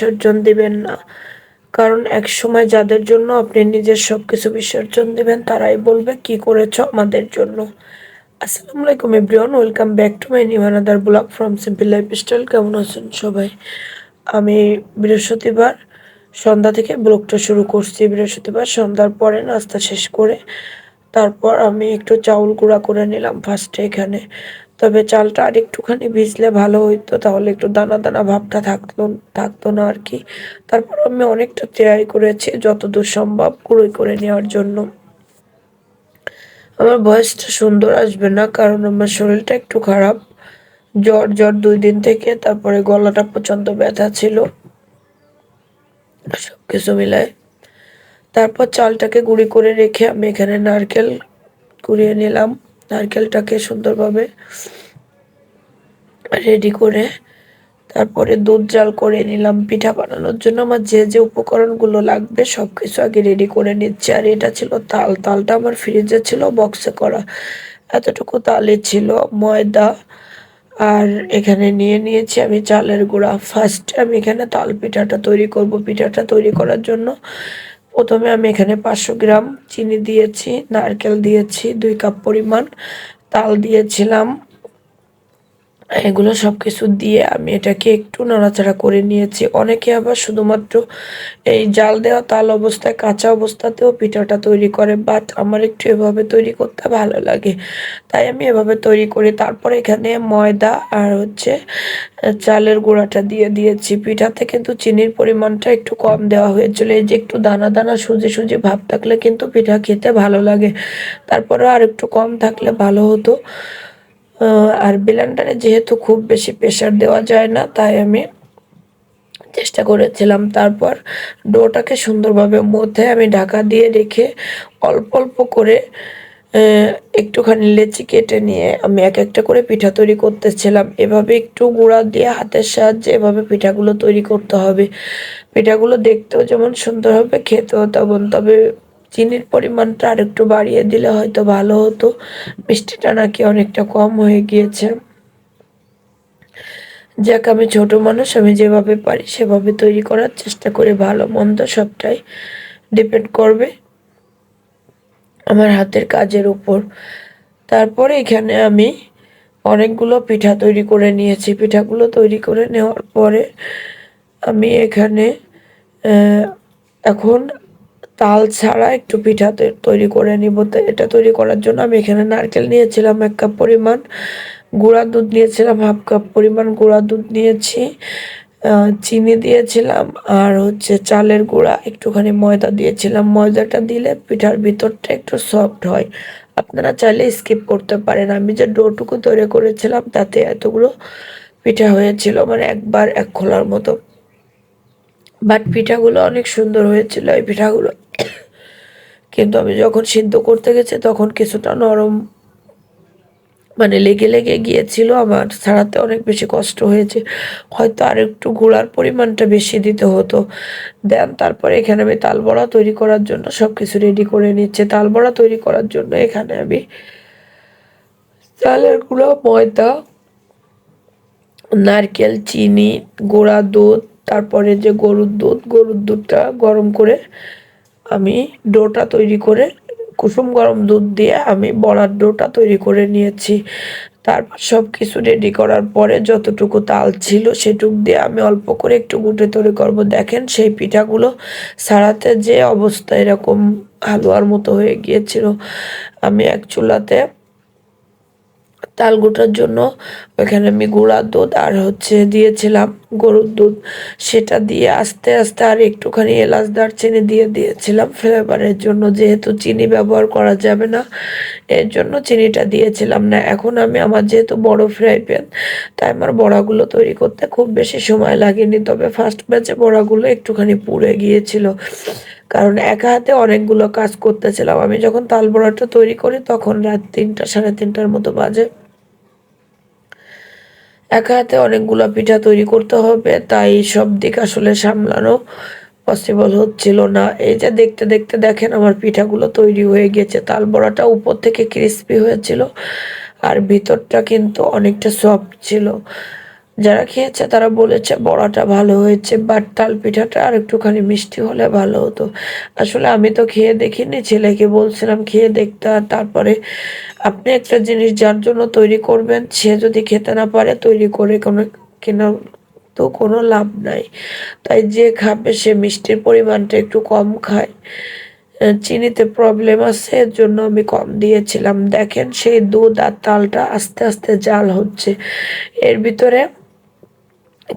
বিসর্জন দিবেন না। কারণ এক সময় যাদের জন্য আপনি নিজের সব কিছু বিসর্জন দিবেন, তারাই বলবে, কি করেছ আমাদের জন্য? আসসালামু আলাইকুম, everyone. Welcome back to my new another blog from simple lifestyle কেমন আছেন সবাই? আমি বৃহস্পতিবার সন্ধ্যা থেকে ব্লগটা শুরু করছি। বৃহস্পতিবার সন্ধ্যার পরে নাস্তা শেষ করে তারপর আমি একটু চাউল গুঁড়া করে নিলাম ফার্স্টে এখানে। তবে চালটা আর একটুখানি ভিজলে ভালো হইতো, তাহলে একটু দানা দানা ভাবটা থাকতো থাকতো না আর কি। তারপর আমি অনেকটা ট্রাই করেছি যতদূর সম্ভব গুঁড়োই করে নেওয়ার জন্য। আমার ভয়েসটা সুন্দর আসবে না, কারণ আমার শরীরটা একটু খারাপ। জ্বর জ্বর দুই দিন থেকে, তারপরে গলাটা প্রচণ্ড ব্যথা ছিল। সব কিছু মিলায়। তারপর চালটাকে গুঁড়ি করে রেখে আমি এখানে নারকেল কুড়িয়ে নিলাম। নারকেলটাকে সুন্দরভাবে রেডি করে তারপরে দুধ জাল করে নিলাম পিঠা বানানোর জন্য। আমার যে যে উপকরণগুলো লাগবে সব কিছু আগে রেডি করে নিচ্ছি। আর এটা ছিল তাল। তালটা আমার ফ্রিজে ছিল বক্সে করা। এতটুকু তালে ছিল, ময়দা। আর এখানে নিয়ে নিয়েছি আমি চালের গুঁড়া। ফার্স্টে আমি এখানে তাল পিঠাটা তৈরি করব। পিঠাটা তৈরি করার জন্য প্রথমে আমি এখানে পাঁচশো গ্রাম চিনি দিয়েছি নারকেল দিয়েছি দুই কাপ পরিমাণ তাল দিয়েছিলাম। এগুলো সব কিছু দিয়ে আমি এটাকে একটু নাড়াচাড়া করে নিয়েছি। অনেকে আবার শুধুমাত্র এই জাল দেওয়া তাল অবস্থায় কাঁচা অবস্থাতেও পিঠাটা তৈরি করে বাট আমার একটু এভাবে তৈরি করতে ভালো লাগে। তাই আমি এভাবে তৈরি করি। তারপর এখানে ময়দা আর হচ্ছে চালের গুঁড়াটা দিয়ে দিয়েছি। পিঠাতে কিন্তু চিনির পরিমাণটা একটু কম দেওয়া হয়েছিল। এই যে একটু দানা দানা সুজি সুজি ভাব থাকলে কিন্তু পিঠা খেতে ভালো লাগে। তারপরে আর একটু কম থাকলে ভালো হতো। আর ব্লেন্ডারে যেহেতু খুব বেশি প্রেশার দেওয়া যায় না, তাই আমি চেষ্টা করেছিলাম। তারপর ডোটাকে সুন্দরভাবে মধ্যে আমি ঢাকা দিয়ে রেখে অল্প অল্প করে একটুখানি লেচি কেটে নিয়ে আমি এক একটা করে পিঠা তৈরি করতেছিলাম। এভাবে একটু গুঁড়া দিয়ে হাতের সাহায্যে এভাবে পিঠাগুলো তৈরি করতে হবে। পিঠাগুলো দেখতেও যেমন সুন্দর হবে খেতেও তেমন, তবে চিনির পরিমাণটা আরেকটু বাড়িয়ে দিলে হয়তো ভালো হতো। মিষ্টিটা নাকি অনেকটা কম হয়ে গিয়েছে। যাক, আমি ছোট মানুষ, আমি যেভাবে পারি সেভাবে তৈরি করার চেষ্টা করি। ভালো, মন্দ সবটাই ডিপেন্ড করবে আমার হাতের কাজের উপর। তারপরে এখানে আমি অনেকগুলো পিঠা তৈরি করে নিয়েছি। পিঠাগুলো তৈরি করে নেওয়ার পরে আমি এখানে এখন তাল ছাড়া একটু পিঠা তৈরি করে নিব। তো এটা তৈরি করার জন্য আমি এখানে নারকেল নিয়েছিলাম এক কাপ পরিমাণ, গুঁড়া দুধ নিয়েছিলাম হাফ কাপ পরিমাণ গুঁড়া দুধ নিয়েছি চিনি দিয়েছিলাম আর হচ্ছে চালের গুঁড়া, একটুখানি ময়দা দিয়েছিলাম। ময়দাটা দিলে পিঠার ভিতরটা একটু সফট হয়। আপনারা চাইলে স্কিপ করতে পারেন। আমি যে ডোটুকু তৈরি করেছিলাম তাতে এতগুলো পিঠা হয়েছিল মানে একবার এক খোলার মতো। বাট পিঠাগুলো অনেক সুন্দর হয়েছিল, এই পিঠাগুলো। কিন্তু আমি যখন সিদ্ধ করতে গেছি, তখন কিছুটা নরম মানে লেগে লেগে গিয়েছিল আমার, ছাড়াতে অনেক বেশি কষ্ট হয়েছে। হয়তো আর একটু গুঁড়ার পরিমাণটা বেশি দিতে হতো। দেন তারপরে এখানে আমি তাল বড়া তৈরি করার জন্য সব কিছু রেডি করে নিচ্ছে। তাল বড়া তৈরি করার জন্য এখানে আমি চালের গুঁড়া, ময়দা, নারকেল, চিনি, গুঁড়া দুধ তারপরে যে গরুর দুধ, গরুর দুধটা গরম করে আমি ডোটা তৈরি করে, কুসুম গরম দুধ দিয়ে আমি বড়ার ডোটা তৈরি করে নিয়েছি। তারপর সব কিছু রেডি করার পরে যতটুকু তাল ছিল সেটুক দিয়ে আমি অল্প করে একটু গুটে তৈরি করব। দেখেন সেই পিঠাগুলো সারাতে যে অবস্থা এরকম হালুয়ার মতো হয়ে গিয়েছিল। আমি এক চুলাতে তাল গোটার জন্য ওইখানে আমি গুঁড়ার দুধ আর হচ্ছে দিয়েছিলাম। গরুর দুধ, সেটা দিয়ে আস্তে আস্তে আর একটুখানি এলাচ দারচিনি দিয়ে দিয়েছিলাম ফ্লেভারের জন্য। যেহেতু চিনি ব্যবহার করা যাবে না, এর জন্য চিনিটা দিয়েছিলাম না। এখন আমি আমার যেহেতু বড় ফ্রাই প্যান তাই আমার বড়াগুলো তৈরি করতে খুব বেশি সময় লাগেনি। তবে ফার্স্ট ব্যাচে বড়াগুলো একটুখানি পুড়ে গিয়েছিল, কারণ একা হাতে অনেকগুলো কাজ করতেছিলাম। আমি যখন তাল বড়াটা তৈরি করি, তখন রাত তিনটা সাড়ে তিনটার মতো বাজে। একা হাতে অনেকগুলো পিঠা তৈরি করতে হবে, তাই সব দিক আসলে সামলানো পসিবল হচ্ছিল না। এই যে দেখতে দেখতে দেখেন আমার পিঠাগুলো তৈরি হয়ে গেছে, তাল বড়াটা উপর থেকে ক্রিস্পি হয়েছিল আর ভিতরটা কিন্তু অনেকটা সফট ছিল। যারা খেয়েছে, তারা বলেছে, বড়াটা ভালো হয়েছে, বাট তাল পিঠাটা আর একটুখানি মিষ্টি হলে ভালো হতো। আসলে আমি তো খেয়ে দেখিনি, ছেলেকে বলছিলাম, খেয়ে দেখতে আর তারপরে আপনি একটা জিনিস যার জন্য তৈরি করবেন, সে যদি খেতে না পারে, তৈরি করে কোনো কেনা তো কোনো লাভ নাই। তাই যে খাবে, সে মিষ্টির পরিমাণটা একটু কম খায়। চিনিতে প্রবলেম আছে, এর জন্য আমি কম দিয়েছিলাম। দেখেন সেই দুধ আর তালটা আস্তে আস্তে জাল হচ্ছে। এর ভিতরে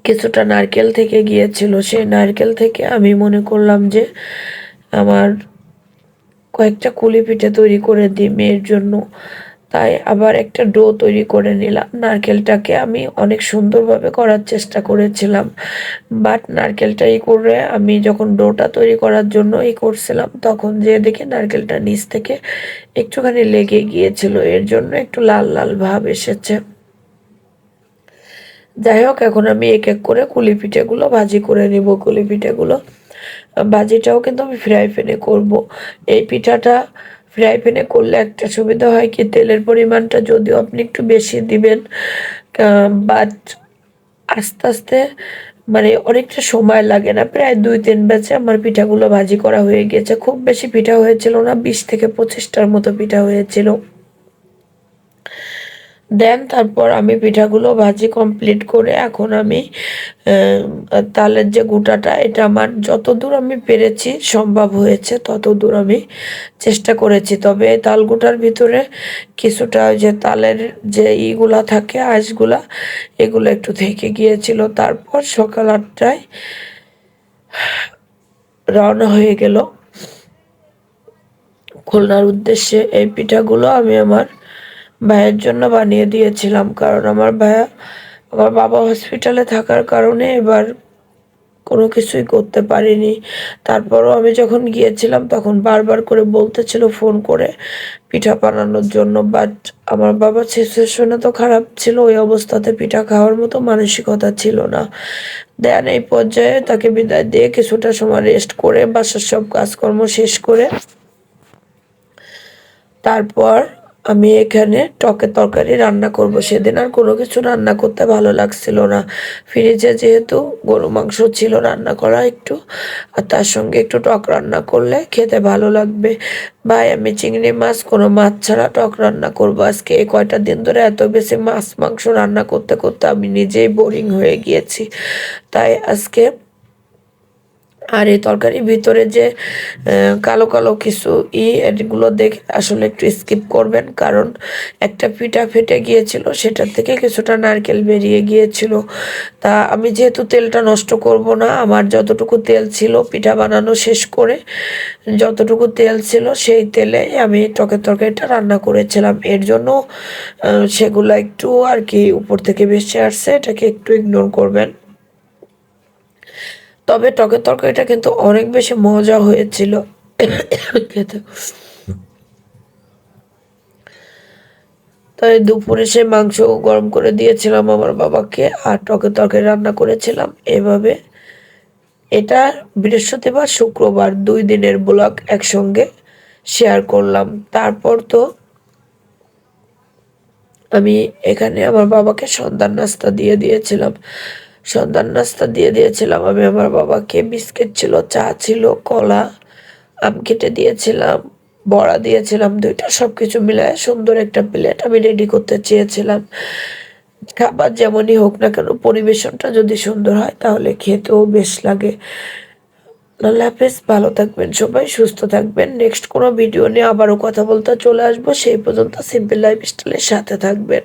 কিছুটা নারকেল থেকে গিয়েছিল সেই নারকেল থেকে আমি মনে করলাম যে আমার কয়েকটা কুলি পিঠে তৈরি করে দিই মেয়ের জন্য। তাই আবার একটা ডো তৈরি করে নিলাম। নারকেলটাকে আমি অনেক সুন্দরভাবে করার চেষ্টা করেছিলাম বাট নারকেলটাই করে আমি যখন ডোটা তৈরি করার জন্য ই করছিলাম, তখন যে দেখি নারকেলটা নিচ থেকে একটুখানি লেগে গিয়েছিল। এর জন্য একটু লাল লাল ভাব এসেছে। যাই হোক, এখন আমি এক এক করে কুলি পিঠেগুলো, ভাজি করে নিব কুলি পিঠেগুলো। ভাজিটাও কিন্তু আমি ফ্রাই প্যানে করব। এই পিঠাটা ফ্রাই প্যানে করলে একটা সুবিধা হয় কি, তেলের পরিমাণটা যদিও আপনি একটু বেশি দিবেন বাট আস্তে আস্তে মানে অনেকটা সময় লাগে না। প্রায় দুই তিন ব্যাচে আমার পিঠাগুলো ভাজি করা হয়ে গেছে। খুব বেশি পিঠা হয়েছিল না, বিশ থেকে পঁচিশটার মতো পিঠা হয়েছিল। দেন তারপর আমি পিঠাগুলো ভাজি কমপ্লিট করে এখন আমি তালের যে গুঁটাটা, এটা আমার যতদূর আমি পেরেছি সম্ভব হয়েছে ততদূর আমি চেষ্টা করেছি। তবে তাল গুঁটার ভিতরে কিছুটা যে তালের যে ইগুলা থাকে, আঁশগুলা, এগুলো একটু থেকে গিয়েছিল। তারপর সকাল আটটায় রওনা হয়ে গেল। খুলনার উদ্দেশ্যে এই পিঠাগুলো আমি আমার ভাইয়ের জন্য বানিয়ে দিয়েছিলাম। কারণ আমার ভাইয়া আমার বাবা হসপিটালে থাকার কারণে এবার কোনো কিছুই করতে পারিনি। তারপরও আমি যখন গিয়েছিলাম, তখন বারবার করে বলতেছিল ফোন করে পিঠা বানানোর জন্য। বাট আমার বাবার সিচুয়েশনে তো খারাপ ছিল, ওই অবস্থাতে পিঠা খাওয়ার মতো মানসিকতা ছিল না। দেন এই পর্যায়ে তাকে বিদায় দিয়ে কিছুটা সময় রেস্ট করে বাসার সব কাজকর্ম শেষ করে তারপর আমি এখানে টকের তরকারি রান্না করব। সেদিন আর কোনো কিছু রান্না করতে ভালো লাগছিল না। ফ্রিজে যেহেতু গরু মাংস ছিল, রান্না করা একটু। আর তার সঙ্গে একটু টক রান্না করলে খেতে ভালো লাগবে। ভাই, আমি চিংড়ি মাছ, কোনো মাছ ছাড়া টক রান্না করব। আজকে এই কয়টা দিন ধরে এত বেশি মাছ মাংস রান্না করতে করতে আমি নিজেই বোরিং হয়ে গিয়েছি। তাই আজকে আর এই তরকারির ভিতরে যে কালো কালো কিছু ই, এগুলো দেখে আসলে একটু স্কিপ করবেন। কারণ একটা পিঠা ফেটে গিয়েছিল, সেটার থেকে কিছুটা নারকেল বেরিয়ে গিয়েছিল। তা আমি যেহেতু তেলটা নষ্ট করব না, আমার যতটুকু তেল ছিল পিঠা বানানো শেষ করে যতটুকু তেল ছিল সেই তেলে আমি টকের তরকারিটা রান্না করেছিলাম। এর জন্য সেগুলো একটু আর কি উপর থেকে বেশি আসছে, এটাকে একটু ইগনোর করবেন। তবে টকের তরকারিটা কিন্তু অনেক বেশি মজা হয়েছিল। খেতে। তাই দুপুরে সে মাংস গরম করে দিয়েছিলাম আমার বাবাকে, আর টকের তরকারি রান্না করেছিলাম। এভাবে এটা বৃহস্পতিবার, শুক্রবার দুই দিনের ব্লগ একসঙ্গে শেয়ার করলাম। তারপর তো আমি এখানে আমার বাবাকে সন্ধ্যার নাস্তা দিয়ে দিয়েছিলাম। সন্ধ্যার নাস্তা দিয়ে দিয়েছিলাম। আমি আমার বাবাকে বিস্কিট ছিল, চা ছিল, কলা, আম কেটে দিয়েছিলাম, বড়া দিয়েছিলাম, দুইটা সব কিছু মিলায় সুন্দর একটা প্লেট আমি রেডি করতে চেয়েছিলাম। খাবার যেমনই হোক না কেন, পরিবেশনটা যদি সুন্দর হয় তাহলে খেতেও বেশ লাগে। আল্লাহ হাফেজ, ভালো থাকবেন সবাই, সুস্থ থাকবেন। নেক্সট কোনো ভিডিও নিয়ে আবারও কথা বলতে চলে আসব। সেই পর্যন্ত সিম্পল লাইফ স্টাইলের সাথে থাকবেন।